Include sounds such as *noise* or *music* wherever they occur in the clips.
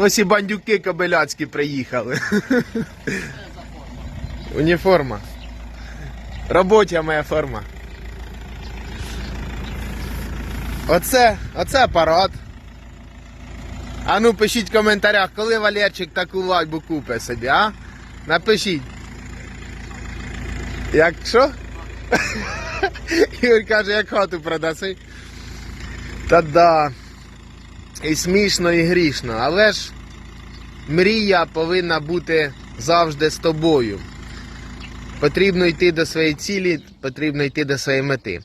Ось і бандюки кобиляцькі приїхали. Уніформа. Робоча моя форма. Оце, оце апарат. А ну пишіть в коментарях, коли Валерчик таку лайбу купить собі, а? Напишіть. Як що? *laughs* Ігор каже, як хату продаси. Та да. І смішно, і грішно. Але ж мрія повинна бути завжди з тобою. Потрібно йти до своєї цілі, потрібно йти до своєї мети.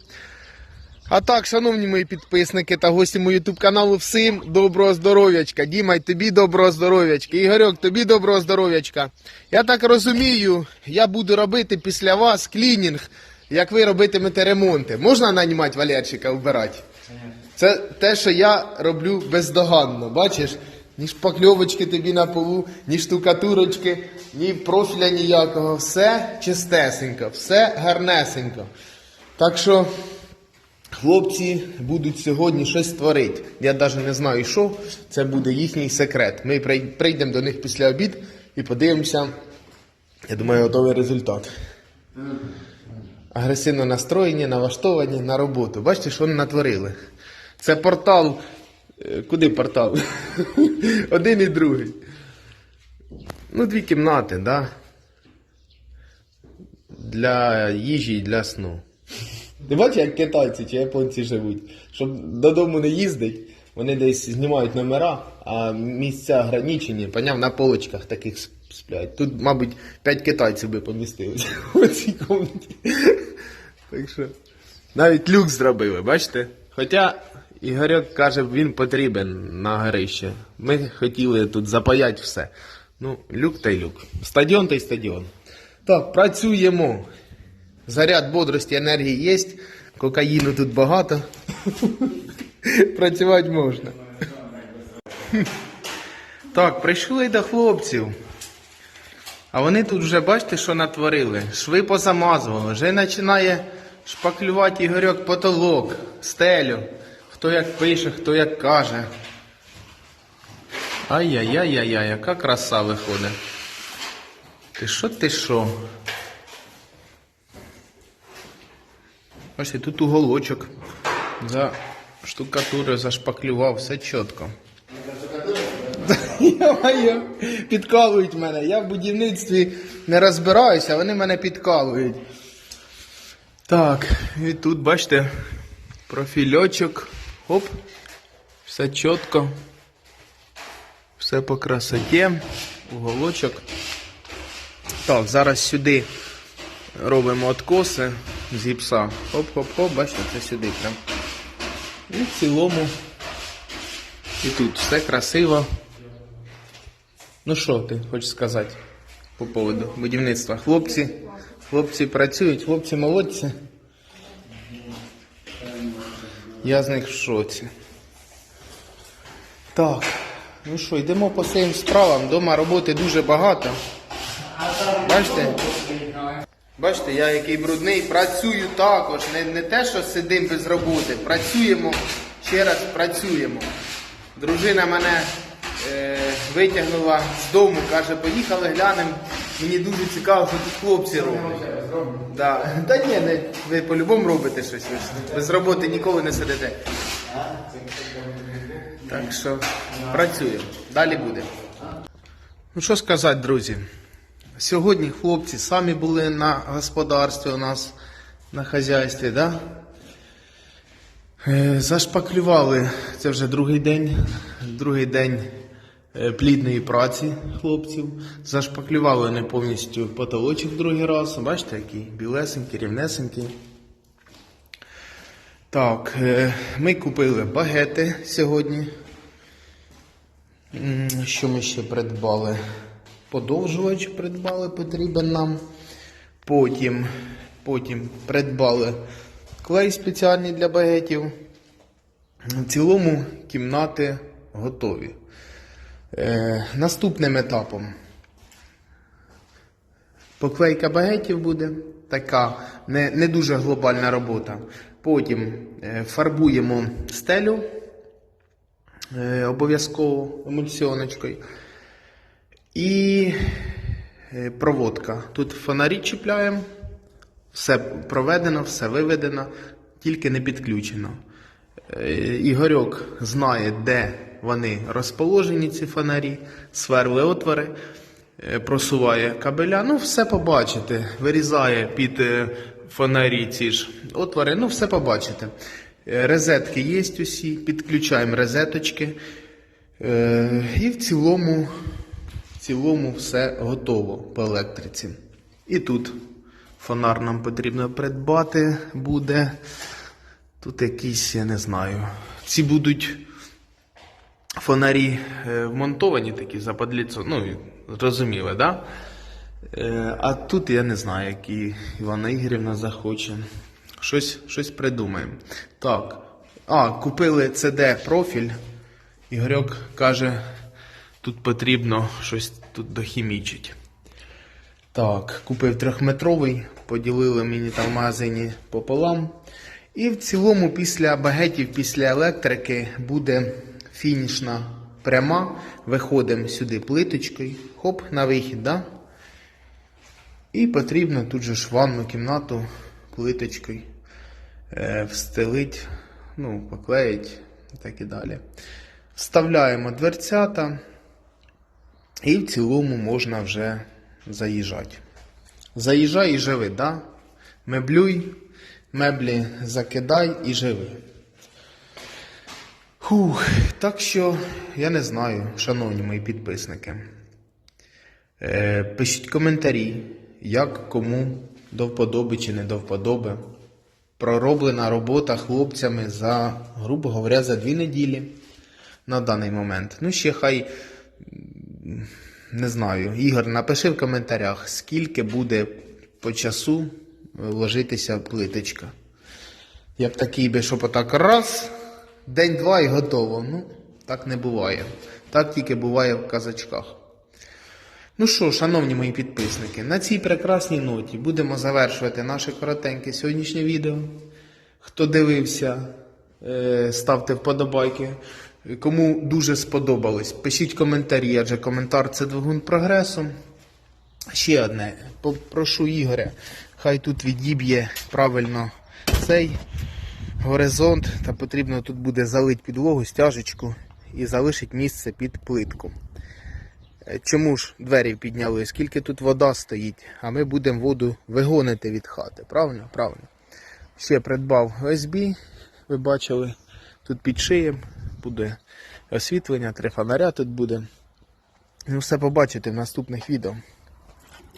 А так, шановні мої підписники та гості мого ютуб каналу, всім доброго здоров'ячка. Діма, тобі доброго здоров'ячка. Ігорьок, тобі доброго здоров'ячка. Я так розумію, я буду робити після вас клінінг, як ви робитимете ремонти. Можна нанімати Валерчика вбирати? Це те, що я роблю бездоганно. Бачиш? Ні шпакльовочки тобі на полу, ні штукатурочки, ні профіля ніякого. Все чистесенько, все гарнесенько. Так що хлопці будуть сьогодні щось створити. Я навіть не знаю, що. Це буде їхній секрет. Ми прийдемо до них після обід і подивимося. Я думаю, готовий результат. Агресивно настроєні, налаштовані на роботу. Бачите, що вони натворили. Це портал. е, Куди портал? *laughs* Один і другий. Ну, дві кімнати, да? Для їжі і для сну. Ти бачиш, як китайці чи японці живуть? Щоб додому не їздить, вони десь знімають номера, а місця ограничені, поняв, на полочках таких сплять. Тут, мабуть, 5 китайців би помістилися у *laughs* цій кімнаті. Так що, навіть люк зробили, бачите? Хоча Ігорьок каже, він потрібен на горище. Ми хотіли тут запаяти все. Ну, люк та й люк. Стадіон та й стадіон. Так, працюємо. Заряд бодрості, енергії є. Кокаїну тут багато. *laughs* Працювати можна. *laughs* Так, прийшли до хлопців. А вони тут вже бачите, що натворили. Шви позамазували. Вже починає шпаклювати Ігорьок потолок, стелю. Хто як пише, хто як каже. Ай-яй-яй-яй-яй, яка краса виходить. Ти що, ти що? Бачите, тут уголочок. За штукатурою зашпаклював, все чітко. Підкалують мене. Я в будівництві не розбираюся, вони мене підкалують. Так, і тут, бачите, профільочок. Оп. Все чітко. Все по красоті. Уголочок. Так, зараз сюди робимо откоси з гіпса. Хоп-хоп-хоп, бачите, це сюди прям. І в цілому. І тут все красиво. Ну що ти хочеш сказати по поводу будівництва? Хлопці, хлопці працюють, хлопці молодці. Я з них в шоці. Так, ну що, йдемо по своїм справам. Дома роботи дуже багато. Бачите? Бачите, я який брудний, працюю також. Не, не те, що сидим без роботи. Працюємо, ще раз працюємо. Дружина мене е, витягнула з дому, каже, поїхали глянемо. Мені дуже цікаво, що тут хлопці роблять. Да. Та ні, не, ви по-любому робите щось. Ви ж без роботи ніколи не сидите. Так що працюємо. Далі буде. Ну що сказати, друзі? Сьогодні хлопці самі були на господарстві у нас на хазяйстві, да? Е, Зашпаклювали, це вже другий день, другий день плідної праці хлопців. Зашпаклювали не повністю потолочок другий раз. Бачите, який білесенький, рівнесенький. Так, е, ми купили багети сьогодні. Що ми ще придбали? Подовжувач придбали, потрібен нам. Потім, потім придбали клей спеціальний для багетів. В цілому кімнати готові. Е, наступним етапом поклейка багетів буде. Така не, не дуже глобальна робота. Потім е, фарбуємо стелю е, обов'язково емульсіоночкою. І е, проводка. Тут фонарі чіпляємо, все проведено, все виведено, тільки не підключено. Е, Ігорьок знає, де вони розположені, ці фонарі, сверли отвори, е, просуває кабеля. Ну, все побачите. Вирізає під е, фонарі ці ж отвори, ну, все побачите. Е, Розетки є усі, підключаємо розеточки. І в цілому, в цілому все готово по електриці. І тут фонар нам потрібно придбати буде. Тут якісь, я не знаю. Ці будуть фонарі е, вмонтовані такі западліцо. Ну, розуміли, да? Е, а тут я не знаю, які Івана Ігорівна захоче. Щось, щось придумаємо. Так. А, купили CD профіль. Ігорьок каже, тут потрібно щось тут дохімічить. Так, купив трьохметровий, поділили мені там в магазині пополам. І в цілому після багетів, після електрики буде фінішна пряма. Виходимо сюди плиточкою, хоп, на вихід, да? І потрібно тут же ж ванну кімнату плиточкою е, встелить, ну, поклеїть і так і далі. Вставляємо дверцята. І в цілому можна вже заїжджати. Заїжджай і живи, да? Меблюй, меблі закидай і живи. Фух, так що я не знаю, шановні мої підписники. Е, пишіть коментарі, як кому до вподоби чи не до вподоби. Пророблена робота хлопцями за, грубо говоря, за дві неділі на даний момент. Ну, ще хай не знаю. Ігор, напиши в коментарях, скільки буде по часу ложитися плиточка. Я б такий би, щоб отак раз, день-два і готово. Ну, так не буває. Так тільки буває в казачках. Ну що, шановні мої підписники, на цій прекрасній ноті будемо завершувати наше коротеньке сьогоднішнє відео. Хто дивився, е, ставте вподобайки. Кому дуже сподобалось, пишіть коментарі, адже коментар це двигун прогресу. Ще одне, попрошу Ігоря, хай тут відіб'є правильно цей горизонт, та потрібно тут буде залити підлогу, стяжечку і залишить місце під плитку. Е, Чому ж двері підняли? Скільки тут вода стоїть, а ми будемо воду вигонити від хати. Правильно? Правильно. Ще придбав ОСБ, ви бачили, тут під шиєм буде освітлення, три фонаря тут буде. Ну, все побачите в наступних відео.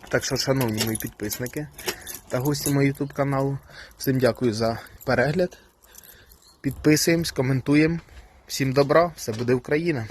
Так що, шановні мої підписники та гості мого YouTube каналу, всім дякую за перегляд. Підписуємось, коментуємо. Всім добра, все буде Україна!